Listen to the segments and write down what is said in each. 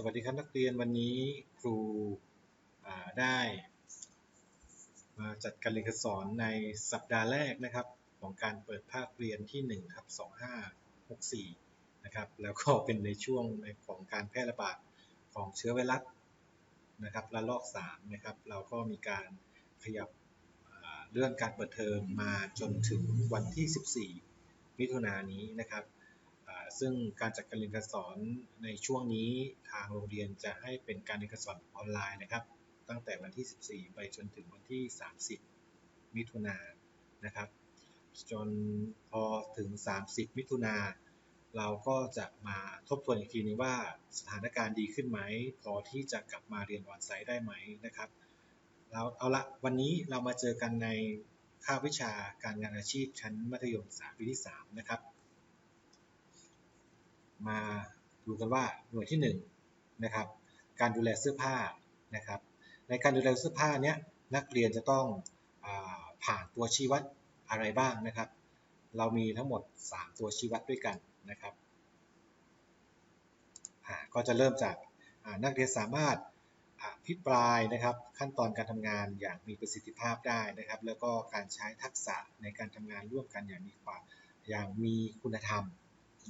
สวัสดีครับนักเรียนวันนี้ครูได้มาจัดการเรียนการสอนในสัปดาห์แรกนะครับ ของการเปิดภาคเรียนที่ 1 ครับ 2564 นะครับแล้วก็เป็นในช่วงในของการแพร่ระบาดของเชื้อไวรัสนะครับระลอก 3 นะครับ เราก็มีการขยับเลื่อนการเปิดเทอมมาจนถึงวันที่ 14 มิถุนายนนี้นะครับ ซึ่งการจัดการเรียนการสอนในช่วงนี้ทางโรงเรียนจะให้เป็นการเรียนการสอนออนไลน์นะครับ ตั้งแต่วันที่ 14 ไปจนถึงวันที่ 30 มิถุนายนนะครับ จนพอถึง 30 มิถุนาเราก็จะมาทบทวนอีกทีนึงว่าสถานการณ์ดีขึ้นไหม พอที่จะกลับมาเรียนออนไซต์ได้ไหมนะครับเราเอาละวันนี้เรามาเจอกันในภาควิชาการงานอาชีพชั้นมัธยมศึกษาปีที่ 3 นะครับ มาดูกันว่าหน่วยที่1นนะครับการดูแลเสื้อผ้านะครับในการดูแลเสื้อผ้าเนี้ยนักเรียนจะต้องอผ่านตัวชี้วัดอะไรบ้างนะครับ เรามีทั้งหมด 3 ตัวชี้วัดด้วยกันนะครับก็จะเริ่มจากนักเรียนสามารถอภิปรายนะครับ ขั้นตอนการทำงานอย่างมีประสิทธิภาพได้นะครับ แล้วก็การใช้ทักษะในการทำงานร่วมกันอย่างมีความอย่างมีคุณธรรม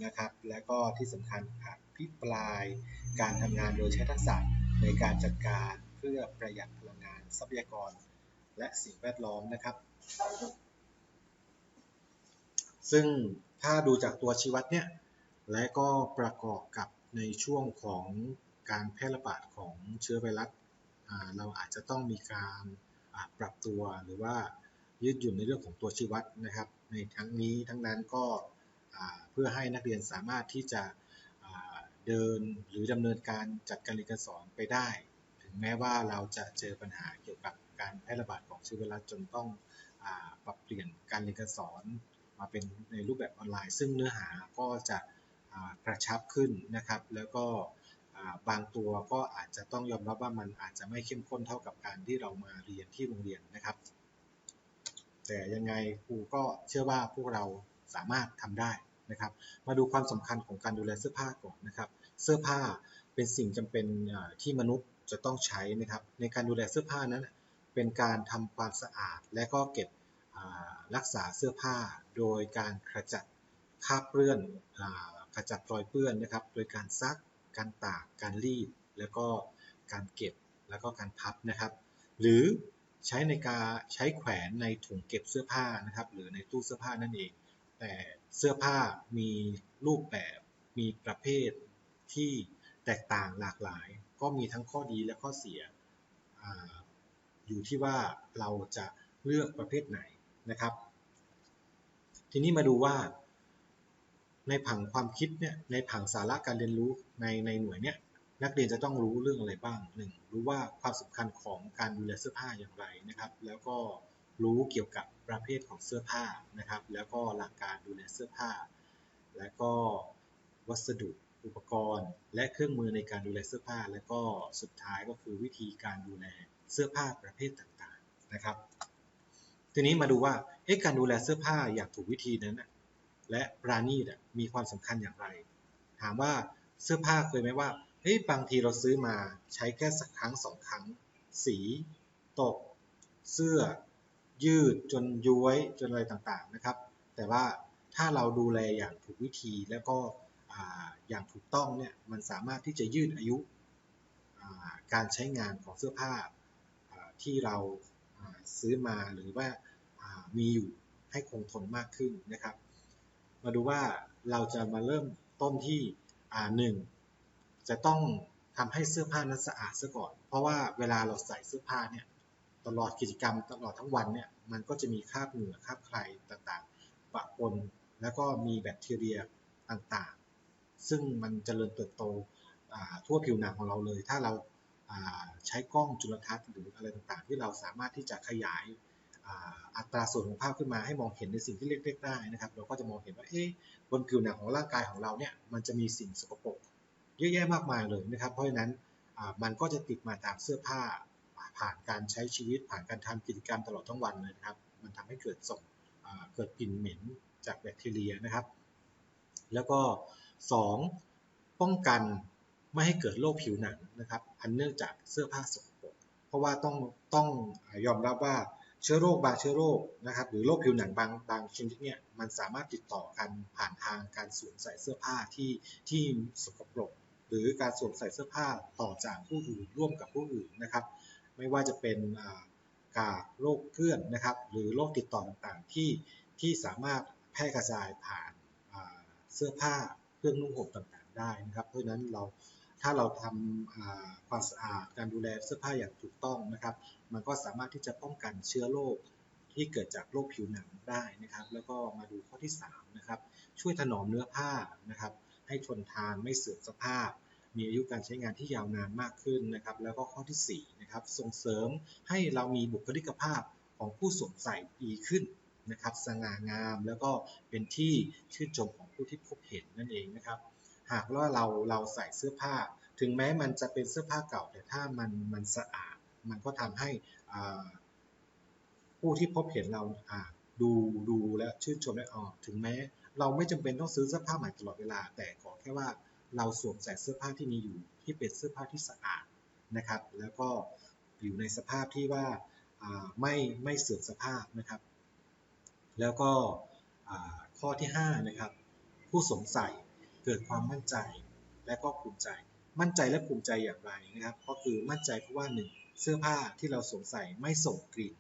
นะครับ และก็ที่สำคัญอภิปรายการทำงานโดยใช้ทักษะในการจัดการเพื่อประหยัดพลังงานทรัพยากร และสิ่งแวดล้อมนะครับ ซึ่งถ้าดูจากตัวชี้วัดเนี่ย และก็ประกอบกับในช่วงของการแพร่ระบาดของเชื้อไวรัสเราอาจจะต้องมีการปรับตัวหรือว่ายืดหยุ่นในเรื่องของตัวชี้วัดนะครับ ในทั้งนี้ทั้งนั้นก็ เพื่อให้นักเรียนสามารถที่จะเดินหรือดำเนินการจัดการเรียนการสอนไปได้ ถึงแม้ว่าเราจะเจอปัญหาเกี่ยวกับการแพร่ระบาดของเชื้อไวรัสจนต้องปรับเปลี่ยนการเรียนการสอนมาเป็นในรูปแบบออนไลน์ ซึ่งเนื้อหาก็จะกระชับขึ้นนะครับ แล้วก็บางตัวก็อาจจะต้องยอมรับว่ามันอาจจะไม่เข้มข้นเท่ากับการที่เรามาเรียนที่โรงเรียนนะครับ แต่ยังไงครูก็เชื่อว่าพวกเรา สามารถทำได้นะครับ มาดูความสำคัญของการดูแลเสื้อผ้าก่อนนะครับ เสื้อผ้าเป็นสิ่งจำเป็นที่มนุษย์จะต้องใช้นะครับ ในการดูแลเสื้อผ้านั้น เป็นการทำความสะอาด และก็เก็บรักษาเสื้อผ้า โดยการขจัดคราบเปื้อนขจัดรอยเปื้อนนะครับ โดยการซัก การตาก การรีด แล้วก็การเก็บ แล้วก็การพับนะครับ หรือใช้ในการใช้แขวนในถุงเก็บเสื้อผ้านะครับ หรือในตู้เสื้อผ้านั่นเอง แต่เสื้อผ้ามีรูปแบบมีประเภทที่แตกต่างหลากหลาย ก็มีทั้งข้อดีและข้อเสียออยู่ที่ว่าเราจะเลือกประเภทไหนนะครับ ทีนี้มาดูว่า ในผังความคิดเนี่ยในผังสาระการเรียนรู้ในในหน่วยเนี่ยนักเรียนจะต้องรู้เรื่องอะไรบ้างหนึ่งรู้ว่าความสำคัญของการดูแลเสื้อผ้าอย่างไรนะครับ แล้วก็ รู้เกี่ยวกับประเภทของเสื้อผ้านะครับ แล้วก็หลักการดูแลเสื้อผ้า และก็วัสดุอุปกรณ์ และเครื่องมือในการดูแลเสื้อผ้า และก็สุดท้ายก็คือวิธีการดูแลเสื้อผ้าประเภทต่างๆนะครับ ทีนี้มาดูว่าเอ๊ะการดูแลเสื้อผ้าอย่างถูกวิธีนั้น และปราณีตมีความสำคัญอย่างไร ถามว่าเสื้อผ้าเคยไหมว่าเฮ้ยบางทีเราซื้อมาใช้แค่สักครั้งสองครั้ง สี ตก เสื้อ ยืดจนย้วยจนอะไรต่างๆนะครับ แต่ว่าถ้าเราดูแลอย่างถูกวิธีแล้วก็อย่างถูกต้องเนี่ยมันสามารถที่จะยืดอายุการใช้งานของเสื้อผ้าที่เราซื้อมาหรือว่ามีอยู่ให้คงทนมากขึ้นนะครับ มาดูว่าเราจะมาเริ่มต้นที่หนึ่งจะต้องทำให้เสื้อผ้านั้นสะอาดซะก่อน เพราะว่าเวลาเราใส่เสื้อผ้าเนี่ย ตลอดกิจกรรมตลอดทั้งวันเนี่ยมันก็จะมีคราบเหงื่อคราบใครต่างๆ ปะปนแล้วก็มีแบคทีเรียต่างๆ ซึ่งมันจเจริญเติบโตทั่วผิวหนังของเราเลย ถ้าเราใช้กล้องจุลทรรศน์หรืออะไรต่างๆ ที่เราสามารถที่จะขยายอัตราส่วนของภาพขึ้นมาให้มองเห็นในสิ่งที่เล็กๆได้นะครับ เราก็จะมองเห็นว่าเอ๊ะบนผิวหนังของร่างกายของเราเนี่ยมันจะมีสิ่งสกปรกเยอะแยะมากมายเลยนะครับ เพราะฉะนั้นมันก็จะติดมาตามเสื้อผ้า ผ่านการใช้ชีวิตผ่านการทำกิจกรรมตลอดทั้งวันเลยนะครับ มันทำให้เกิดส่งเกิดกลิ่นเหม็นจากแบคทีเรียนะครับ แล้วก็ 2. ป้องกันไม่ให้เกิดโรคผิวหนังนะครับ อันเนื่องจากเสื้อผ้าสกปรกเพราะว่าต้องต้องยอมรับว่าเชื้อโรคบางเชื้อโรคนะครับ หรือโรคผิวหนังบางบางชนิดเนี่ยมันสามารถติดต่อกันผ่านทางการสวมใส่เสื้อผ้าที่ที่สกปรกหรือการสวมใส่เสื้อผ้าต่อจากผู้อื่นร่วมกับผู้อื่นนะครับ ไม่ว่าจะเป็นกาโรคเพื่อนนะครับ หรือโรคติดต่อต่างๆ ที่ที่สามารถแพร่กระจายผ่านเสื้อผ้าเครื่องนุ่งห่มต่างๆ ได้นะครับ เพราะฉะนั้นเราถ้าเราทำความสะอาดการดูแลเสื้อผ้าอย่างถูกต้องนะครับ มันก็สามารถที่จะป้องกันเชื้อโรคที่เกิดจากโรคผิวหนังได้นะครับ แล้วก็มาดูข้อที่3นะครับช่วยถนอมเนื้อผ้านะครับ ให้ทนทานไม่เสื่อมสภาพ มีอายุการใช้งานที่ยาวนานมากขึ้นนะครับ แล้วก็ข้อที่4นะครับส่งเสริมให้เรามีบุคลิกภาพของผู้สวมใส่ดีขึ้นนะครับสง่างามแล้วก็เป็นที่ชื่นชมของผู้ที่พบเห็นนั่นเองนะครับ หากว่าเราเราใส่เสื้อผ้า ถึงแม้มันจะเป็นเสื้อผ้าเก่า แต่ถ้ามันมันสะอาด มันก็ทำให้ผู้ที่พบเห็นเราดูดูและชื่นชมได้ออกถึงแม้ เราไม่จำเป็นต้องซื้อเสื้อผ้าใหม่ตลอดเวลา แต่ขอแค่ว่า เราสวมใส่เสื้อผ้าที่มีอยู่ที่เป็นเสื้อผ้าที่สะอาดนะครับ แล้วก็อยู่ในสภาพที่ว่าไม่ไม่เสื่อมสภาพนะครับ แล้วก็ข้อที่5นะครับผู้สวมใส่เกิดความมั่นใจและก็ภูมิใจ มั่นใจและภูมิใจอย่างไรนะครับ ก็คือมั่นใจเพราะว่าหนึ่งเสื้อผ้าที่เราสวมใส่ไม่ส่งกลิ่น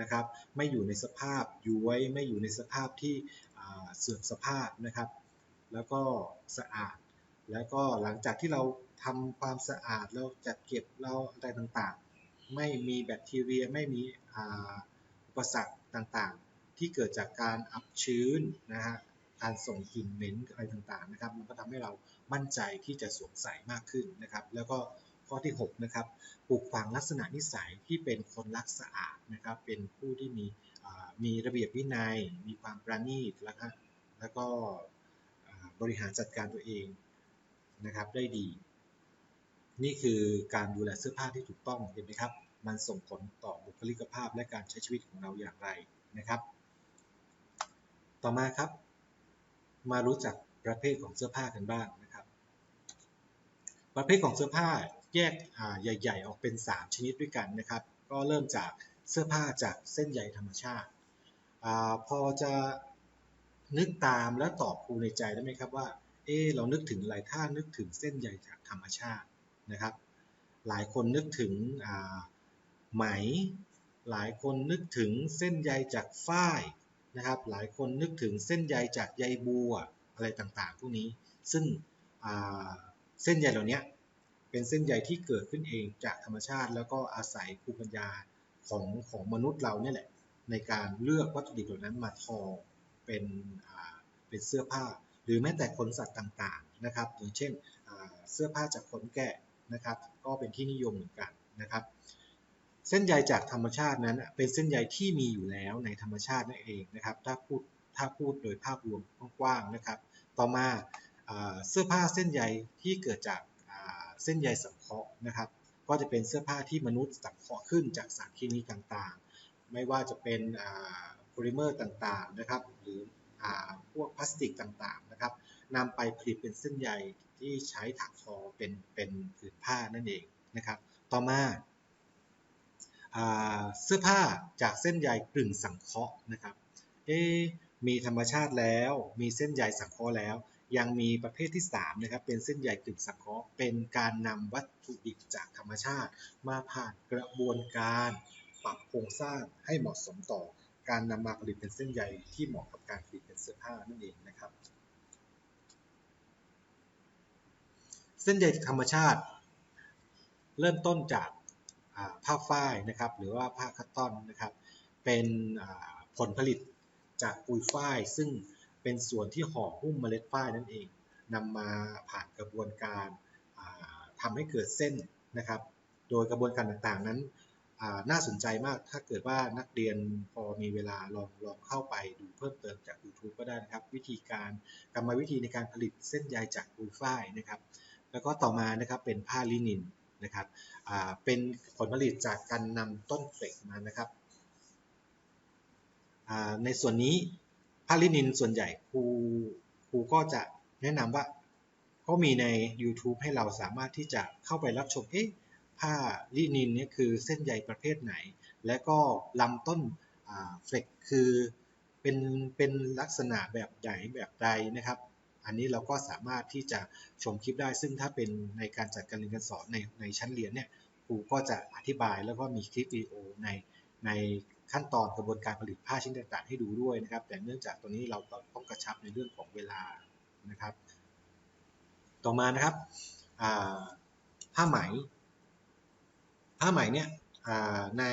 นะครับ ไม่อยู่ในสภาพย้วย ไม่อยู่ในสภาพที่เสื่อมสภาพนะครับ แล้วก็สะอาด แล้วก็หลังจากที่เราทำความสะอาดเราจัดเก็บเราอะไรต่างๆ ไม่มีแบคทีเรียไม่มีอุปสรรคต่างๆ ที่เกิดจากการอับชื้นนะฮะการส่งกลิ่นเหม็นอะไรต่างๆนะครับ มันก็ทำให้เรามั่นใจที่จะสวมใส่มากขึ้นนะครับ แล้วก็ข้อที่6นะครับปลูกฝังลักษณะนิสัยที่เป็นคนรักสะอาดนะครับ เป็นผู้ที่มีมีระเบียบวินัย มีความประณีตแล้วก็แล้วก็บริหารจัดการตัวเอง นะครับได้ดี นี่คือการดูแลเสื้อผ้าที่ถูกต้องเห็นไหมครับ มันส่งผลต่อบุคลิกภาพและการใช้ชีวิตของเราอย่างไรนะครับ ต่อมาครับ มารู้จักประเภทของเสื้อผ้ากันบ้างนะครับ ประเภทของเสื้อผ้าแยกใหญ่ ๆ ออกเป็น 3 ชนิดด้วยกันนะครับ ก็เริ่มจากเสื้อผ้าจากเส้นใยธรรมชาติอพอจะนึกตามและตอบครูในใจได้ไหมครับว่า เออเรานึกถึงอะไรถ้านึกถึงเส้นใยจากธรรมชาตินะครับ หลายคนนึกถึงไหม หลายคนนึกถึงเส้นใยจากฝ้ายนะครับ หลายคนนึกถึงเส้นใยจากใยบัวอะไรต่างๆ พวกนี้ ซึ่งเส้นใยเหล่านี้เป็นเส้นใยที่เกิดขึ้นเองจากธรรมชาติ แล้วก็อาศัยภูมิปัญญาของของมนุษย์เราเนี่ยแหละในการเลือกวัตถุดิบเหล่านั้นมาทอเป็นเป็นเสื้อผ้า หรือแม้แต่ขนสัตว์ต่างๆนะครับอย่างเช่นเสื้อผ้าจากขนแกะนะครับ ก็เป็นที่นิยมเหมือนกันนะครับ เส้นใยจากธรรมชาตินั้นเป็นเส้นใยที่มีอยู่แล้วในธรรมชาตินั่นเองนะครับ ถ้าพูดถ้าพูดโดยภาพรวมกว้างๆนะครับ ต่อมาเสื้อผ้าเส้นใยที่เกิดจากเส้นใยสังเคราะห์นะครับ ก็จะเป็นเสื้อผ้าที่มนุษย์สังเคราะห์ขึ้นจากสารเคมีต่างๆ ไม่ว่าจะเป็นโพลิเมอร์ต่างๆนะครับ หรือ พวกพลาสติกต่างๆนะครับนำไปผลิตเป็นเส้นใยที่ใช้ถักทอเป็นเป็นผืนผ้านั่นเองนะครับ ต่อมาเสื้อผ้าจากเส้นใยกลึงสังเคราะห์นะครับเอมีธรรมชาติแล้ว มีเส้นใยสังเคราะห์แล้ว ยังมีประเภทที่3นะครับเป็นเส้นใยกลึงสังเคราะห์เป็นการนำวัตถุดิบจากธรรมชาติ มาผ่านกระบวนการปรับโครงสร้างให้เหมาะสมต่อ การนำมาผลิตเป็นเส้นใยที่เหมาะกับการผลิตเป็นเสื้อผ้านั่นเองนะครับ เส้นใยธรรมชาติ เริ่มต้นจากผ้าฝ้ายนะครับ หรือว่าผ้าคัตตอนนะครับ เป็นผลผลิตจากปุยฝ้ายซึ่งเป็นส่วนที่ห่อหุ้มเมล็ดฝ้ายนั่นเองนำมาผ่านกระบวนการทำให้เกิดเส้นนะครับ โดยกระบวนการต่างๆนั้น น่าสนใจมากถ้าเกิดว่านักเรียนพอมีเวลาลองลองเข้าไปดูเพิ่มเติมจาก YouTube ก็ได้นะครับ วิธีการกรรมวิธีในการผลิตเส้นใยจากปุยฝ้ายนะครับ แล้วก็ต่อมานะครับเป็นผ้าลินินนะครับเป็นผลผลิตจากการนำต้นเฟกมานะครับในส่วนนี้ผ้าลินินส่วนใหญ่ครูครูก็จะแนะนำว่าก็มีใน YouTube ให้เราสามารถที่จะเข้าไปรับชมเอ๊ะ ผ้าลินินเนี่ยคือเส้นใยประเภทไหน และก็ลำต้นเฟล็กคือเป็นเป็นลักษณะแบบใหญ่แบบใดนะครับ อันนี้เราก็สามารถที่จะชมคลิปได้ ซึ่งถ้าเป็นในการจัดการเรียนการสอนในในชั้นเรียนเนี่ยครูก็จะอธิบายแล้วก็มีคลิปวิดีโอในในขั้นตอนกระบวนการผลิตผ้าชิ้นต่างๆ ให้ดูด้วยนะครับ แต่เนื่องจากตัวนี้เราต้องกระชับในเรื่องของเวลานะครับ ต่อมานะครับผ้าไหม ผ้าไหมเนี่ยใน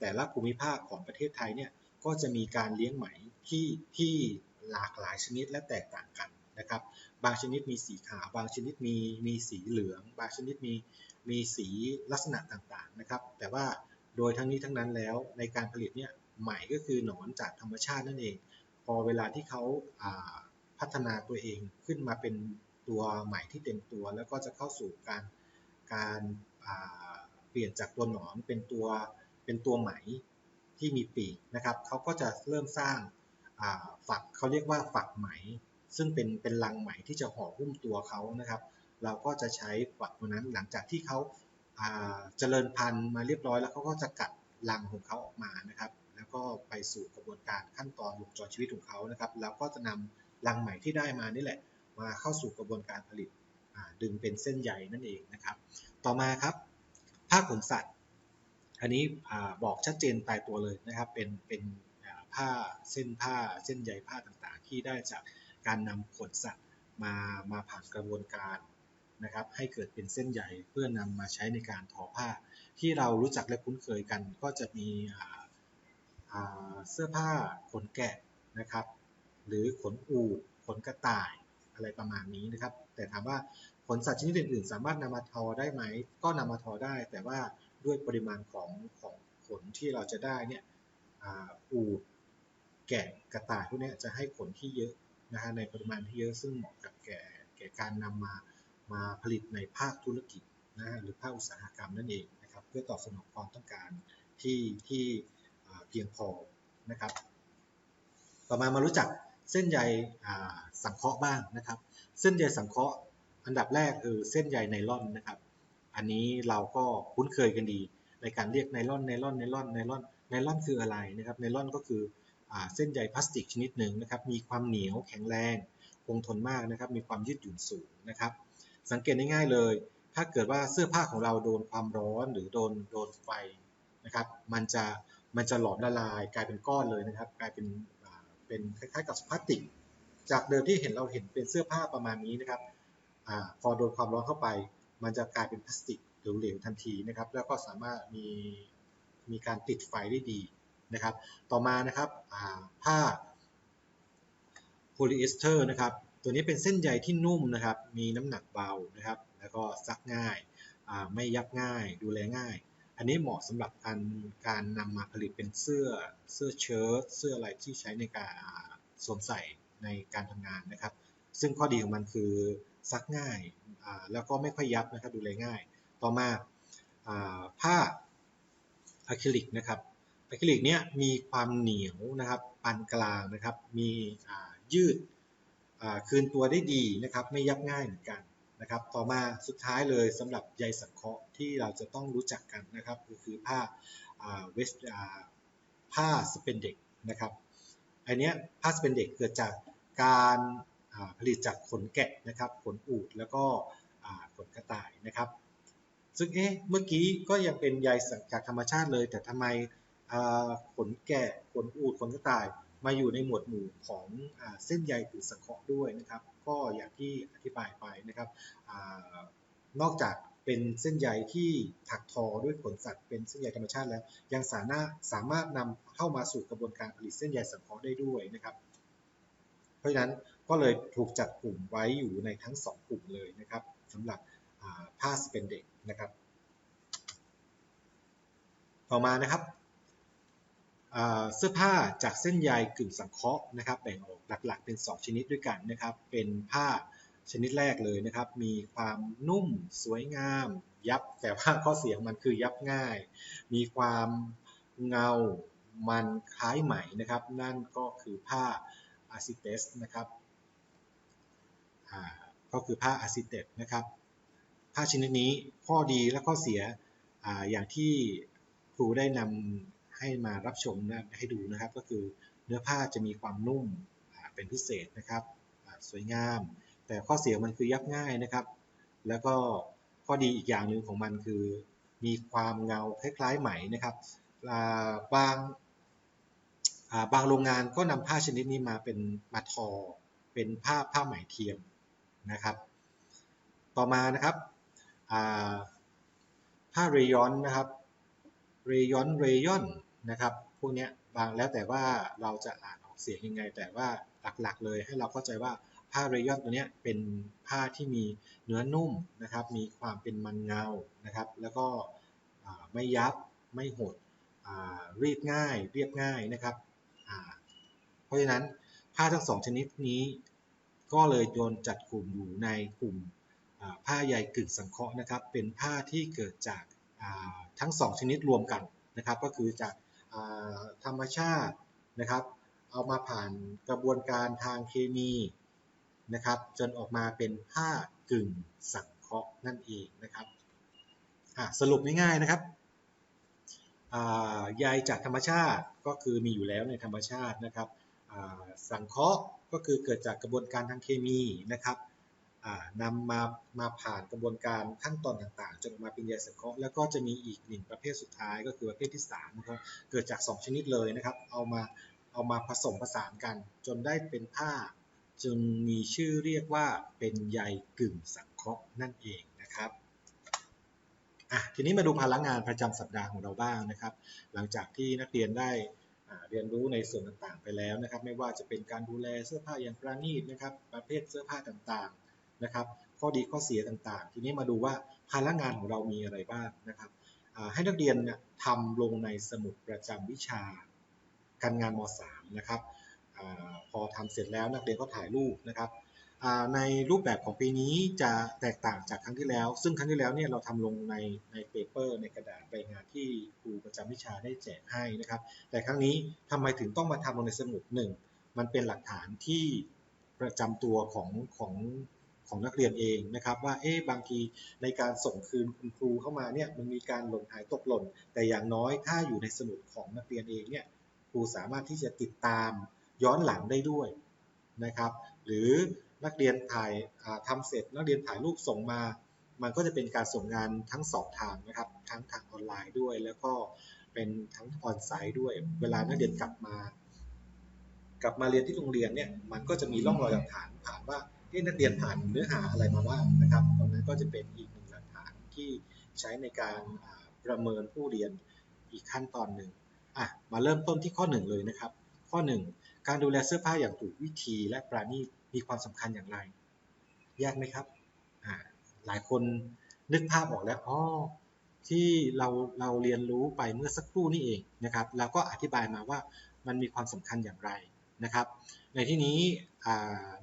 แต่ละภูมิภาคของประเทศไทยเนี่ยก็จะมีการเลี้ยงไหมที่ที่หลากหลายชนิดและแตกต่างกันนะครับ บางชนิดมีสีขาว บางชนิดมีมีสีเหลือง บางชนิดมีมีสีลักษณะต่างๆนะครับ แต่ว่าโดยทั้งนี้ทั้งนั้นแล้วในการผลิตเนี่ยไหมก็คือหนอนจากธรรมชาตินั่นเอง พอเวลาที่เขาพัฒนาตัวเองขึ้นมาเป็นตัวใหม่ที่เต็มตัว แล้วก็จะเข้าสู่การการ เปลี่ยนจากตัวหนอนเป็นตัวเป็นตัวไหมที่มีปีกนะครับเขาก็จะเริ่มสร้างฝักเขาเรียกว่าฝักไหม ซึ่งเป็นเป็นรังไหมที่จะห่อหุ้มตัวเขานะครับ เราก็จะใช้ฝักตัวนั้นหลังจากที่เขาเจริญพันธุ์มาเรียบร้อยแล้วเขาก็จะกัดรังของเขาออกมานะครับ แล้วก็ไปสู่กระบวนการขั้นตอนวงจรชีวิตของเขานะครับ แล้วก็จะนำรังไหมที่ได้มานี่แหละ มาเข้าสู่กระบวนการผลิตดึงเป็นเส้นใยนั่นเองนะครับ ต่อมาครับ ผ้าขนสัตว์ อันนี้บอกชัดเจนตายตัวเลยนะครับ เป็นเป็นผ้าเส้นผ้าเส้นใยผ้าต่างๆ ที่ได้จากการนำขนสัตว์มามาผ่านกระบวนการนะครับ ให้เกิดเป็นเส้นใยเพื่อนำมาใช้ในการทอผ้า ที่เรารู้จักและคุ้นเคยกัน ก็จะมีเสื้อผ้าขนแกะนะครับ หรือขนอูขนกระต่ายอะไรประมาณนี้นะครับ แต่ถามว่า ขนสัตว์ชนิดอื่น ๆ สามารถนำมาทอได้ไหม ก็นำมาทอได้ แต่ว่าด้วยปริมาณของของขนที่เราจะได้เนี่ยอูดแกะกระต่ายพวกนี้จะให้ขนที่เยอะนะฮะในปริมาณที่เยอะซึ่งเหมาะกับแก่แก่การนำมามาผลิตในภาคธุรกิจนะฮะหรือภาคอุตสาหกรรมนั่นเองนะครับเพื่อตอบสนองความต้องการที่ที่เพียงพอนะครับ ต่อมามารู้จักเส้นใยสังเคราะห์บ้างนะครับ เส้นใยสังเคราะห์ อันดับแรกคือเส้นใยไนล่อนนะครับ อันนี้เราก็คุ้นเคยกันดี ในการเรียกไนล่อนไนล่อนไนล่อนไนล่อนไนล่อนคืออะไรนะครับไนล่อนก็คือเส้นใยพลาสติกชนิดหนึ่งนะครับ มีความเหนียวแข็งแรง คงทนมากนะครับ มีความยืดหยุ่นสูงนะครับ สังเกตง่ายๆเลย ถ้าเกิดว่าเสื้อผ้าของเราโดนความร้อนหรือโดนโดนไฟนะครับ มันจะมันจะหลอมละลายกลายเป็นก้อนเลยนะครับ กลายเป็นเป็นคล้ายๆกับพลาสติก จากเดิมที่เห็นเราเห็นเป็นเสื้อผ้าประมาณนี้นะครับ อพอโดนความร้อนเข้าไป มันจะกลายเป็นพลาสติกเหลวๆทันทีนะครับ แล้วก็สามารถมีมีการติดไฟได้ดีนะครับ ต่อมานะครับผ้าโพลีเอสเตอร์นะครับ ตัวนี้เป็นเส้นใยที่นุ่มนะครับ มีน้ำหนักเบานะครับ แล้วก็ซักง่ายไม่ยับง่าย ดูแลง่าย อันนี้เหมาะสำหรับการการนำมาผลิตเป็นเสื้อเสื้อเชิ้ตเสื้ออะไรที่ใช้ในการสวมใส่ในการทำงานนะครับ ซึ่งข้อดีของมันคือ ซักง่าย แล้วก็ไม่ค่อยยับนะครับ ดูแลง่าย ต่อมาผ้าอะคริลิกนะครับอะคริลิกเนี้ยมีความเหนียวนะครับปานกลางนะครับ มียืดคืนตัวได้ดีนะครับ ไม่ยับง่ายเหมือนกันนะครับ ต่อมาสุดท้ายเลยสำหรับใยสังเคราะห์ที่เราจะต้องรู้จักกันนะครับ ก็คือผ้าเวสผ้าสเปนเด็กนะครับ อันนี้ผ้าสเปนเด็กเกิดจากการ ผลิตจากขนแกะนะครับขนอูดแล้วก็ขนกระต่ายนะครับ ซึ่งเอ๊ะเมื่อกี้ก็ยังเป็นใยจากธรรมชาติเลย แต่ทำไมขนแกะขนอูดขนกระต่ายมาอยู่ในหมวดหมู่ของเส้นใยถือสังเคราะห์ด้วยนะครับ ก็อย่างที่อธิบายไปนะครับอนอกจากเป็นเส้นใยที่ถักทอด้วยขนสัตว์เป็นเส้นใยธรรมชาติแล้ว ยังสามารถสามารถนำเข้ามาสู่กระบวนการผลิตเส้นใยสังเคราะห์ได้ด้วยนะครับ เพราะฉะนั้นก็เลยถูกจัดกลุ่มไว้อยู่ในทั้ง 2 กลุ่มเลยนะครับสำหรับผ้าสเปนเด็กนะครับ ต่อมานะครับเสื้อผ้าจากเส้นใยกึ่งสังเคราะห์นะครับแบ่งออกหลักๆ เป็น 2 ชนิดด้วยกันนะครับ เป็นผ้าชนิดแรกเลยนะครับ มีความนุ่มสวยงาม ยับแต่ว่าข้อเสียงมันคือยับง่าย มีความเงามันคล้ายไหมนะครับ นั่นก็คือผ้า อาซิเตสนะครับก็คือผ้าอะซิเตตนะครับผ้าชนิดนี้ข้อดีและข้อเสียออย่างที่ครูได้นำให้มารับชมนะให้ดูนะครับ ก็คือเนื้อผ้าจะมีความนุ่มเป็นพิเศษนะครับสวยงาม แต่ข้อเสียมันคือยับง่ายนะครับ แล้วก็ข้อดีอีกอย่างหนึ่งของมันคือ มีความเงาคล้ายๆไหมนะครับบาง บางโรงงานก็นำผ้าชนิดนี้มาเป็นมาทอ เป็นผ้าผ้าไหมเทียมนะครับ ต่อมานะครับผ้าเรยอนนะครับเรยอนเรยอนนะครับพวกนี้บางแล้วแต่ว่าเราจะอ่านออกเสียงยังไง แต่ว่าหลักๆเลยให้เราเข้าใจว่าผ้าเรยอนตัวนี้เป็นผ้าที่มีเนื้อนุ่มนะครับ มีความเป็นมันเงานะครับ แล้วก็ไม่ยับไม่หดรีดง่าย เรียบง่ายนะครับ เพราะฉะนั้นผ้าทั้งสองชนิดนี้ก็เลยโดนจัดกลุ่มอยู่ในกลุ่มผ้าใยกึ่งสังเคราะห์นะครับ เป็นผ้าที่เกิดจากทั้งสองชนิดรวมกันนะครับ ก็คือจากธรรมชาตินะครับ เอามาผ่านกระบวนการทางเคมีนะครับ จนออกมาเป็นผ้ากึ่งสังเคราะห์นั่นเองนะครับสรุปง่ายๆนะครับ ใยจากธรรมชาติก็คือมีอยู่แล้วในธรรมชาตินะครับสังเคราะห์ก็คือเกิดจากกระบวนการทางเคมีนะครับนำมามาผ่านกระบวนการขั้นตอนต่างๆ จนออกมาเป็นใยสังเคราะห์แล้วก็จะมีอีกหนึ่งประเภทสุดท้ายก็คือประเภทที่3นะครับเกิดจาก 2 ชนิดเลยนะครับ เอามาเอามาผสมผสานกัน จนได้เป็นผ้าจึงมีชื่อเรียกว่าเป็นใยกึ่งสังเคราะห์นั่นเองนะครับ อะทีนี้มาดูพลังงานประจำสัปดาห์ของเราบ้างนะครับ หลังจากที่นักเรียนได้เรียนรู้ในส่วนต่างๆ ไปแล้วนะครับ ไม่ว่าจะเป็นการดูแลเสื้อผ้าอย่างประณีตนะครับ ประเภทเสื้อผ้าต่างๆนะครับ ข้อดีข้อเสียต่างๆ ทีนี้มาดูว่าพลังงานของเรามีอะไรบ้างนะครับให้นักเรียนทำลงในสมุดประจำวิชาการงานม .3 นะครับอพอทำเสร็จแล้วนักเรียนก็ถ่ายรูปนะครับ ในรูปแบบของปีนี้จะแตกต่างจากครั้งที่แล้ว ซึ่งครั้งที่แล้วเนี่ยเราทำลงในในเปเปอร์ในกระดาษใบงานที่ครูประจำวิชาได้แจกให้นะครับ แต่ครั้งนี้ทำไมถึงต้องมาทำลงในสมุดหนึ่งมันเป็นหลักฐานที่ประจำตัวของของของนักเรียนเองนะครับ ว่าเอ๊บางทีในการส่งคืนคุณครูเข้ามาเนี่ยมันมีการหล่นหายตกหล่น แต่อย่างน้อยถ้าอยู่ในสมุดของนักเรียนเองเนี่ยครูสามารถที่จะติดตามย้อนหลังได้ด้วยนะครับ หรือ นักเรียนถ่ายทำเสร็จ นักเรียนถ่ายรูปส่งมา มันก็จะเป็นการส่งงานทั้งสองทางนะครับ ทั้งทางออนไลน์ด้วย แล้วก็เป็นทั้งออนไซต์ด้วย เวลานักเรียนกลับมา กลับมาเรียนที่โรงเรียนเนี่ย มันก็จะมีร่องรอยหลักฐานผ่านว่าที่นักเรียนผ่านเนื้อหาอะไรมาบ้างนะครับ ตรงนั้นก็จะเป็นอีกหนึ่งหลักฐานที่ใช้ในการประเมินผู้เรียนอีกขั้นตอนหนึ่งอะมาเริ่มต้นที่ข้อหนึ่งเลยนะครับ ข้อหนึ่งการดูแลเสื้อผ้าอย่างถูกวิธีและปราณีต มีความสำคัญอย่างไร แยกไหมครับ หลายคนนึกภาพออกแล้วอ๋อที่เราเราเรียนรู้ไปเมื่อสักครู่นี่เองนะครับ เราก็อธิบายมาว่ามันมีความสำคัญอย่างไรนะครับ ในที่นี้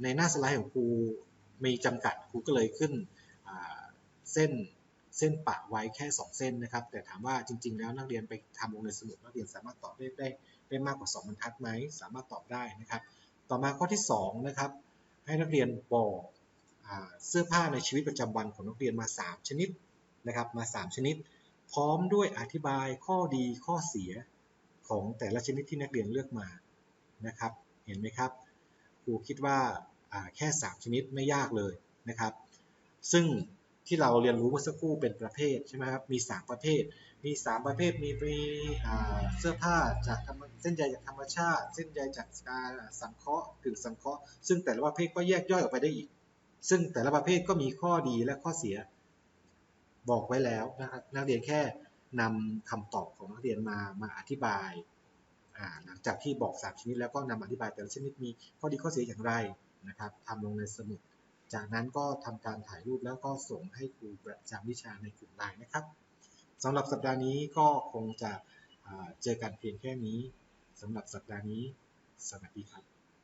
ในหน้าสไลด์ของครูมีจำกัดครูก็เลยขึ้นเส้นเส้นปะไว้แค่ 2 เส้นนะครับ แต่ถามว่าจริง ๆ แล้วนักเรียนไปทำลงในสมุดนักเรียนสามารถตอบได้ได้ได้มากกว่า 2 บรรทัดไหมสามารถตอบได้นะครับ ต่อมาข้อที่2นะครับ ให้นักเรียนบอกเสื้อผ้าในชีวิตประจำวันของนักเรียนมา 3 ชนิดนะครับมา 3 ชนิด พร้อมด้วยอธิบายข้อดีข้อเสียของแต่ละชนิดที่นักเรียนเลือกมานะครับเห็นไหมครับครูคิดว่าแค่ 3 ชนิดไม่ยากเลยนะครับ ซึ่งที่เราเรียนรู้เมื่อสักครู่เป็นประเภทใช่ไหมครับมี 3 ประเภท มี 3 ประเภท มีมีเสื้อผ้าจากเส้นใยจากธรรมชาติ เส้นใยจากการสังเคราะห์กึ่งสังเคราะห์ ซึ่งแต่ละประเภทก็แยกย่อยออกไปได้อีก ซึ่งแต่ละประเภทก็มีข้อดีและข้อเสีย บอกไว้แล้วนะครับ นักเรียนแค่นำคำตอบของนักเรียนมามาอธิบาย หลังจากที่บอกสามชนิดแล้วก็นำอธิบายแต่ละชนิดมีข้อดีข้อเสียอย่างไรนะครับทำลงในสมุด จากนั้นก็ทำการถ่ายรูปแล้วก็ส่งให้ครูประจำวิชาในกลุ่มไลน์นะครับ สำหรับสัปดาห์นี้ก็คงจะเจอกันเพียงแค่นี้สำหรับสัปดาห์นี้ สวัสดีครับ